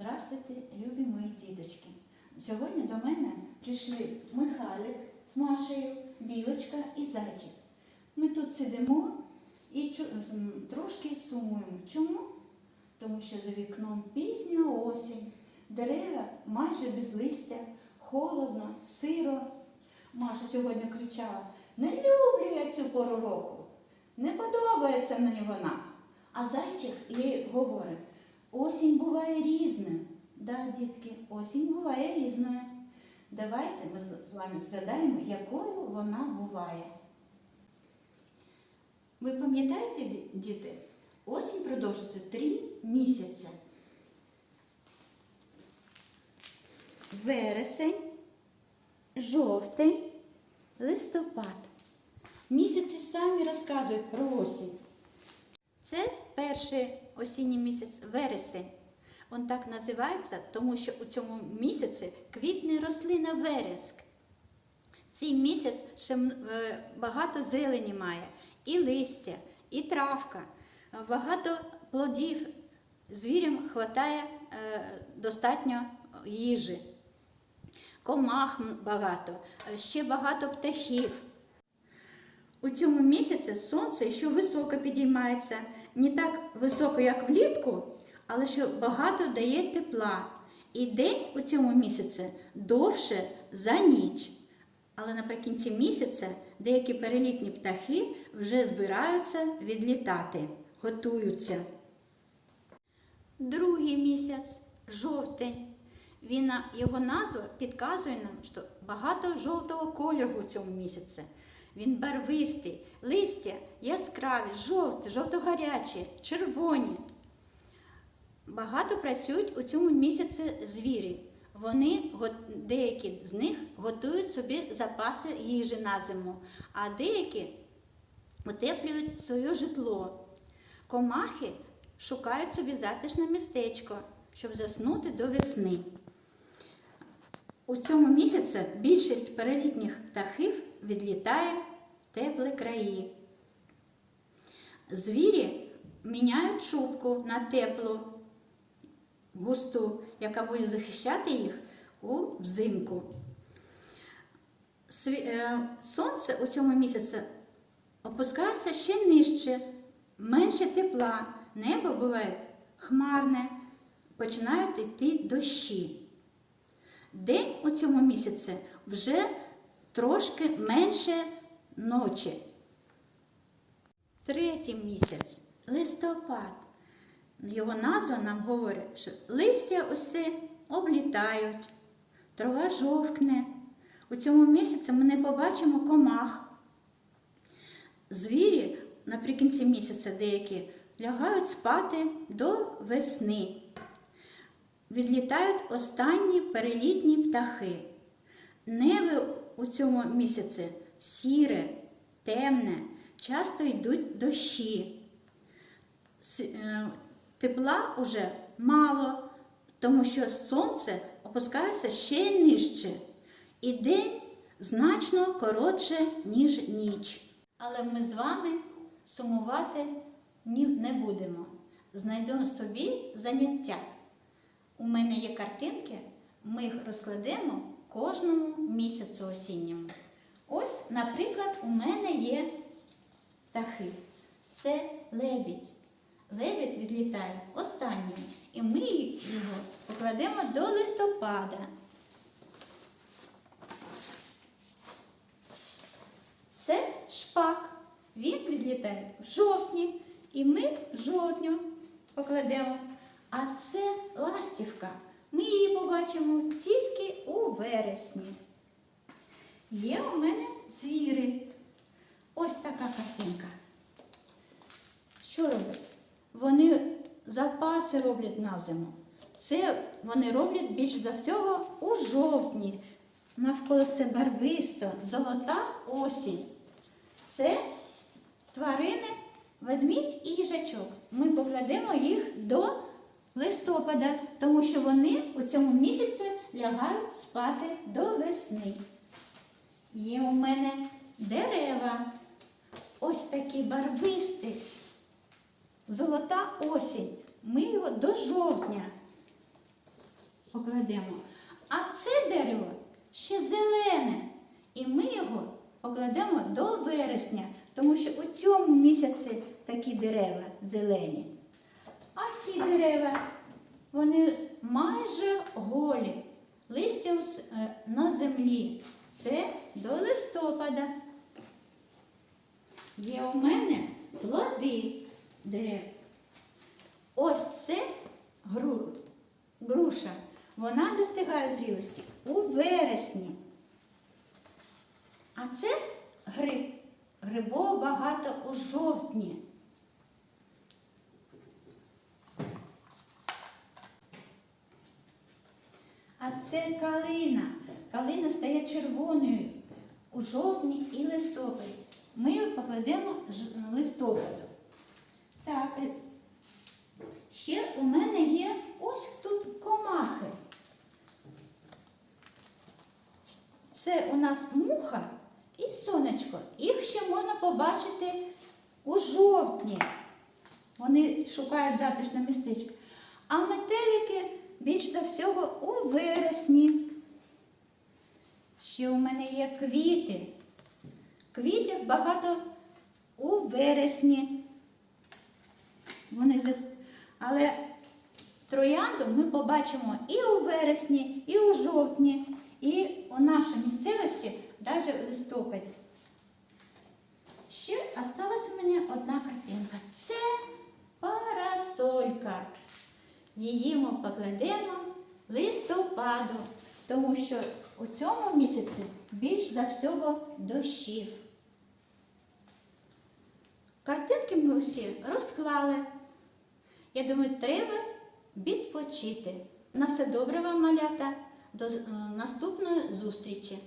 Здравствуйте, любі мої діточки. Сьогодні до мене прийшли Михайлик з Машею, Білочка і Зайчик. Ми тут сидимо і трошки сумуємо. Чому? Тому що за вікном пізня осінь, дерева майже без листя, холодно, сиро. Маша сьогодні кричала: Не люблю я цю пору року, не подобається мені вона. А зайчик їй говорить, осінь буває різною. Да, дітки, осінь буває різною. Давайте ми з вами згадаємо, якою вона буває. Ви пам'ятаєте, діти, осінь продовжується три місяці. Вересень, жовтень, листопад. Місяці самі розказують про осінь. Це перший осінній місяць вересень. Он так називається, тому що у цьому місяці квітне рослина вереск. Цей місяць ще е, багато зелені має, і листя, і травка, е, багато плодів. Звірям вистачає достатньо їжі, комах багато, е, ще багато птахів. У цьому місяці сонце ще високо підіймається, не так високо, як влітку, але що багато дає тепла. І день у цьому місяці довше за ніч. Але наприкінці місяця деякі перелітні птахи вже збираються відлітати, готуються. Другий місяць жовтень. Він, його назва підказує нам, що багато жовтого кольору у цьому місяці. Він барвистий, листя яскраві, жовті, жовто-гарячі, червоні. Багато працюють у цьому місяці звірі. Вони, деякі з них готують собі запаси їжі на зиму, а деякі утеплюють своє житло. Комахи шукають собі затишне містечко, щоб заснути до весни. У цьому місяці більшість перелітніх птахів відлітає в теплі краї. Звірі міняють шубку на теплу, густу, яка буде захищати їх у взимку. Е, Сонце у цьому місяці опускається ще нижче, менше тепла, небо буває хмарне, починають йти дощі. День у цьому місяці вже трошки менше ночі. Третій місяць листопад. Його назва нам говорить, що листя усе облітають, трава жовкне. У цьому місяці ми не побачимо комах. Звірі наприкінці місяця деякі лягають спати до весни. Відлітають останні перелітні птахи. Небо у цьому місяці сіре, темне, часто йдуть дощі. Е, Тепла уже мало, тому що сонце опускається ще нижче, і день значно коротше, ніж ніч. Але ми з вами сумувати не будемо. Знайдемо собі заняття. У мене є картинки, ми їх розкладемо кожному місяцю осінньому. Ось, наприклад, у мене є птахи. Це лебідь. Лебідь відлітає останнім, і ми його покладемо до листопада. Це шпак. Він відлітає в жовтні, і ми в жовтню покладемо. А це ластівка. Ми її побачимо тільки у вересні. Є у мене звіри. Ось така картинка. Що роблять? Вони запаси роблять на зиму. Це вони роблять більш за всього у жовтні. Навколо це барвисто, золота осінь. Це тварини, ведмідь і їжачок. Ми покладемо їх до листопада, тому що вони у цьому місяці лягають спати до весни. Є у мене дерева. Ось такі барвисті. Золота осінь. Ми його до жовтня покладемо. А це дерево ще зелене. І ми його покладемо до вересня, тому що у цьому місяці такі дерева зелені. А ці дерева, вони майже голі, листя е, на землі. Це до листопада. Є у мене плоди дерев. Ось це гру, груша. Вона достигає зрілості у вересні. А це гриб. Грибов багато у жовтні. А це калина. Калина стає червоною у жовтні і листопаді. Ми її покладемо листопаду. Так, е, ще у мене є ось тут комахи. Це у нас муха і сонечко. Їх ще можна побачити у жовтні. Вони шукають затишне містечко. А метелики більш за всього у вересні. Ще у мене є квіти. Квітів багато у вересні. Вони Але троянду ми побачимо і у вересні, і у жовтні, і у нашій місцевості навіть у листопаді. Ще осталась у мене одна картинка. Це парасолька. Її ми покладемо листопаду, тому що у цьому місяці більш за всього дощів. Картинки ми усі розклали. Я думаю, треба відпочити. На все добре вам, малята. До е, наступної зустрічі!